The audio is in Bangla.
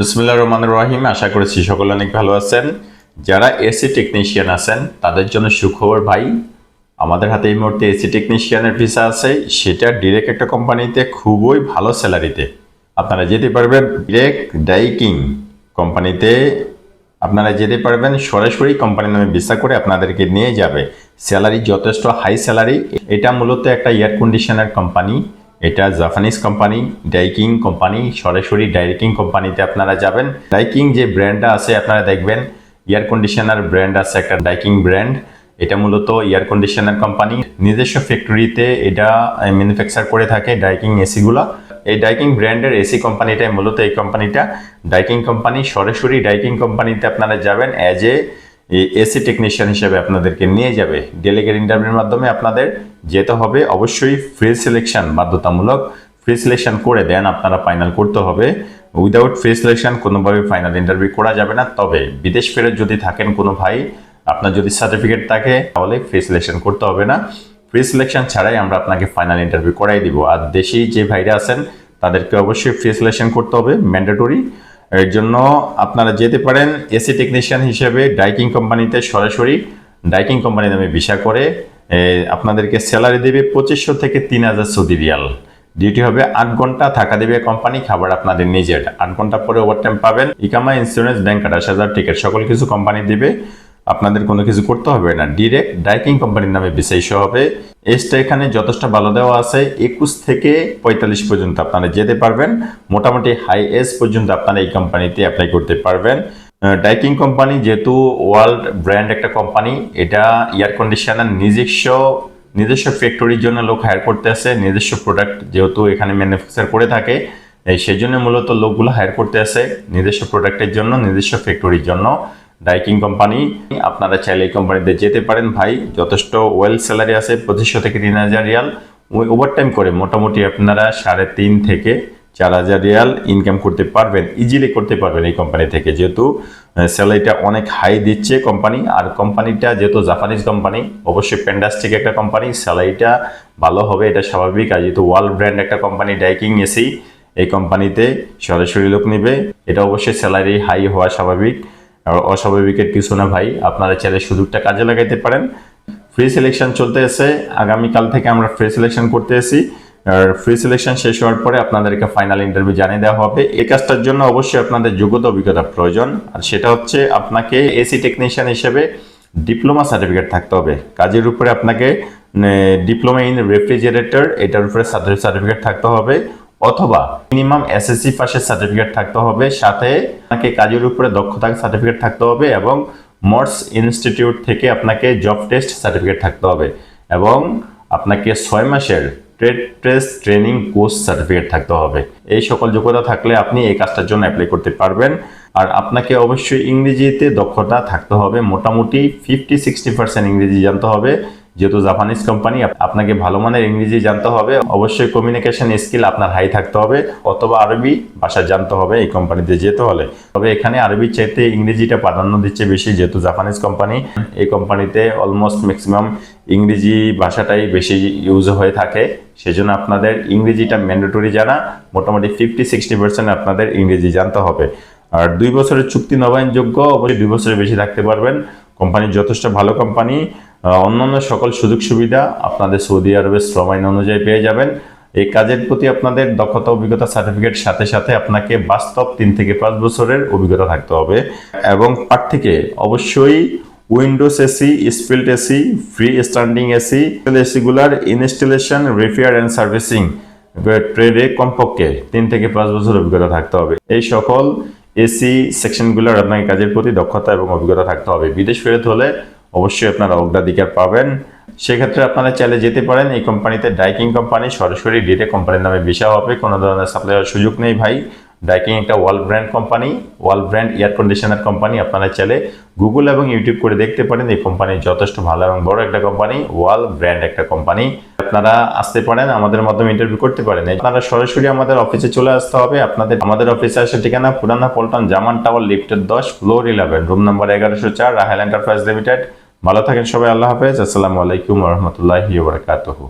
বিসমুল্লাহ রহমান রহিম। আশা করেছি সকলে অনেক ভালো আছেন। যারা এসি টেকনিশিয়ান আছেন, তাদের জন্য সুখবর ভাই, আমাদের হাতে এই মুহূর্তে এসি টেকনিশিয়ানের ভিসা আছে। সেটা ডিরেক্ট একটা কোম্পানিতে, খুবই ভালো স্যালারিতে। আপনারা যেতে পারবেন ডিরেক্ট ডাইকিং কোম্পানিতে। আপনারা যেতে পারবেন, সরাসরি কোম্পানির নামে ভিসা করে আপনাদেরকে নিয়ে যাবে। স্যালারি যথেষ্ট হাই স্যালারি। এটা মূলত একটা এয়ার কন্ডিশনার কোম্পানি। এটা জাপানিজ কোম্পানি ডাইকিং কোম্পানি সরাসরি ডাইকিং কোম্পানিতে আপনারা যাবেন। ডাইকিং যে ব্র্যান্ডটা আছে, আপনারা দেখবেন এয়ার কন্ডিশনার ব্র্যান্ড আছে একটা ডাইকিং ব্র্যান্ড এটা মূলত এয়ার কন্ডিশনার কোম্পানি নিজস্ব ফ্যাক্টরিতে এটা ম্যানুফ্যাকচার করে থাকে ডাইকিং এসিগুলো এই ডাইকিং ব্র্যান্ডের এসি কোম্পানিটাই মূলত এই কোম্পানিটা ডাইকিং কোম্পানি সরাসরি ডাইকিং কোম্পানিতে আপনারা যাবেন অ্যাজ এ এসি টেকনিশিয়ান হিসেবে আপনাদেরকে নিয়ে যাবে। ডেলিগেট ইন্টারভিউর মাধ্যমে আপনাদের যেতে হবে, অবশ্যই ফ্রি সিলেকশন বাধ্যতামূলক। ফ্রি সিলেকশন করে দেন, আপনারা ফাইনাল করতে হবে। উইদাউট ফ্রি সিলেকশন কোনোভাবে ফাইনাল ইন্টারভিউ করা যাবে না। তবে বিদেশ ফেরত যদি থাকেন কোনো ভাই, আপনার যদি সার্টিফিকেট থাকে, তাহলে ফ্রি সিলেকশন করতে হবে না। ফ্রি সিলেকশন ছাড়াই আমরা আপনাকে ফাইনাল ইন্টারভিউ করাই দিব। আর দেশি যে ভাইরা আছেন, তাদেরকে অবশ্যই ফ্রি সিলেকশন করতে হবে ম্যান্ডেটরি এর জন্য আপনারা যেতে পারেন এসি টেকনিশিয়ান হিসেবে ডাইকিং কোম্পানিতে সরাসরি। ডাইকিং কোম্পানি নামে ভিসা করে। আপনাদেরকে স্যালারি দেবে পঁচিশশো থেকে তিন হাজার সৌদি রিয়াল। ডিউটি হবে আট ঘণ্টা, থাকা দেবে কোম্পানি, খাবার আপনাদের নিজের আট ঘণ্টা পরে ওভারটাইম পাবেন। ইকামা ইন্স্যুরেন্স ব্যাংক আঠাশ হাজার টিকিট সকল কিছু কোম্পানি দেবে। আপনাদের কোনো কিছু করতে হবে না। ডিরেক্ট ডাইকিং কোম্পানির নামে বিশেষ হবে। এজটা এখানে যথেষ্ট ভালো দেওয়া আছে। একুশ থেকে পঁয়তাল্লিশ পর্যন্ত আপনারা যেতে পারবেন। মোটামুটি হাই এজ পর্যন্ত আপনারা এই কোম্পানিতে অ্যাপ্লাই করতে পারবেন। ডাইকিং কোম্পানি যেহেতু ওয়ার্ল্ড ব্র্যান্ড একটা কোম্পানি এটা এয়ার কন্ডিশনার নিজস্ব নিজস্ব ফ্যাক্টরির জন্য লোক হায়ার করতে আসে, নিজস্ব প্রোডাক্ট যেহেতু এখানে ম্যানুফ্যাকচার করে থাকে সেই জন্য মূলত লোকগুলো হায়ার করতে আসে নিজস্ব প্রোডাক্টের জন্য, নিজস্ব ফ্যাক্টরির জন্য। ডাইকিং কোম্পানি আপনারা চাইলে এই কোম্পানিতে যেতে পারেন ভাই, যথেষ্ট ওয়েল স্যালারি আছে, পঁচিশশো থেকে তিন হাজার রিয়াল। ওভারটাইম করে মোটামুটি আপনারা সাড়ে তিন থেকে চার হাজার রিয়াল ইনকাম করতে পারবেন ইজিলি করতে পারবেন এই কোম্পানি থেকে। যেহেতু স্যালারিটা অনেক হাই দিচ্ছে কোম্পানি আর কোম্পানিটা যেহেতু জাপানিজ কোম্পানি অবশ্যই প্যান্ডাস্টিক একটা কোম্পানি স্যালারিটা ভালো হবে, এটা স্বাভাবিক। আর যেহেতু ওয়ার্ল্ড ব্র্যান্ড একটা কোম্পানি ডাইকিং এসি এই কোম্পানিতে সরাসরি লোক নেবে, এটা অবশ্যই স্যালারি হাই হওয়া স্বাভাবিক। আর অস্বাভাবিকের কিছু না ভাই, আপনারা চাইলে সুযোগটা কাজে লাগাইতে পারেন। ফ্রি সিলেকশন চলতে এসে আগামীকাল থেকে আমরা ফ্রি সিলেকশন করতে এসি আর ফ্রি সিলেকশন শেষ হওয়ার পরে আপনাদেরকে ফাইনাল ইন্টারভিউ জানিয়ে দেওয়া হবে। এই কাজটার জন্য অবশ্যই আপনাদের যোগ্যতা অভিজ্ঞতা প্রয়োজন। আর সেটা হচ্ছে আপনাকে এসি টেকনিশিয়ান হিসেবে ডিপ্লোমা সার্টিফিকেট থাকতে হবে। কাজের উপরে আপনাকে ডিপ্লোমা ইন রেফ্রিজারেটর এটার উপরে সার্টিফিকেট থাকতে হবে। অথবা মিনিমাম এসএসসি পাশের সার্টিফিকেট থাকতে হবে। সাথে আপনাকে কাজের উপরে দক্ষতা সার্টিফিকেট থাকতে হবে এবং মর্স ইনস্টিটিউট থেকে আপনাকে জব টেস্ট সার্টিফিকেট থাকতে হবে। এবং আপনাকে ছয় মাসের trade press training course certificate থাকতে হবে। এই সকল যোগ্যতা থাকলে আপনি এই কাজটার জন্য অ্যাপ্লাই করতে পারবেন। আর আপনাকে অবশ্যই ইংরেজিতে দক্ষতা থাকতে হবে। মোটামুটি ফিফটি সিক্সটি পার্সেন্ট ইংরেজি জানতে হবে। যেহেতু জাপানিজ কোম্পানি আপনাকে ভালো মানের ইংরেজি জানতে হবে। অবশ্যই কমিউনিকেশন স্কিল আপনার হাই থাকতে হবে, অথবা আরবি ভাষা জানতে হবে এই কোম্পানিতে যেতে হলে। তবে এখানে আরবির চাইতে ইংরেজিটা প্রাধান্য দিচ্ছে বেশি, যেহেতু জাপানিজ কোম্পানি এই কোম্পানিতে অলমোস্ট ম্যাক্সিমাম ইংরেজি ভাষাটাই বেশি ইউজ হয়ে থাকে। সেজন্য আপনাদের ইংরেজিটা ম্যান্ডেটরি জানা, মোটামুটি ফিফটি সিক্সটি পার্সেন্ট আপনাদের ইংরেজি জানতে হবে। আর দুই বছরের চুক্তি নবায়নযোগ্য, অবশ্যই দুই বছরের বেশি থাকতে পারবেন। কোম্পানি যথেষ্ট ভালো কোম্পানি অন্যান্য সকল সুযোগ সুবিধা আপনাদের সৌদি আরবের শ্রম আইন অনুযায়ী পেয়ে যাবেন। এই কাজের প্রতি আপনাদের দক্ষতা, অভিজ্ঞতা সার্টিফিকেট সাথে সাথে আপনাকে বাস্তব তিন থেকে পাঁচ বছরের অভিজ্ঞতা থাকতে হবে এবং প্রার্থীকে অবশ্যই windows AC split AC free standing AC এসিগুলার installation repair and servicing ট্রেডে কমপক্ষে তিন থেকে পাঁচ বছর অভিজ্ঞতা থাকতে হবে। এই সকল এসি সেকশনগুলোর আপনাকে কাজের প্রতি দক্ষতা এবং অভিজ্ঞতা থাকতে হবে। বিদেশ ফেরত হলে অবশ্যই আপনারা অগ্রাধিকার পাবেন। সেক্ষেত্রে আপনারা চাইলে যেতে পারেন, এই কোম্পানিতে ডাইকিং কোম্পানি সরাসরি ডিটে কোম্পানির নামে ভিসা হবে, কোনো ধরনের সাপ্লাইয়ের সুযোগ নেই ভাই। ডাইকিং একটা world brand company world brand air conditioner company আপনারা চাইলে গুগল এবং ইউটিউব করে দেখতে পারেন, এই কোম্পানি যথেষ্ট ভালো এবং বড় একটা কোম্পানি ওয়ার্ল্ড ব্র্যান্ড একটা কোম্পানি আপনারা আসতে পারেন, আমাদের মাধ্যমে ইন্টারভিউ করতে পারেন। আপনারা সরাসরি আমাদের অফিসে চলে আসতে হবে, আপনাদের, আমাদের অফিসে আসার ঠিকানা পুরানা পল্টন জামান টাওয়ার লিফটের দশ ফ্লোর ইলেভেন রুম নাম্বার এগারোশো চার রাহেল এন্টারপ্রাইজ লিমিটেড ভালো থাকেন সবাই আল্লাহ হাফেজ। আসসালামু আলাইকুম রহমতুল্লাহি বারকাতুহু।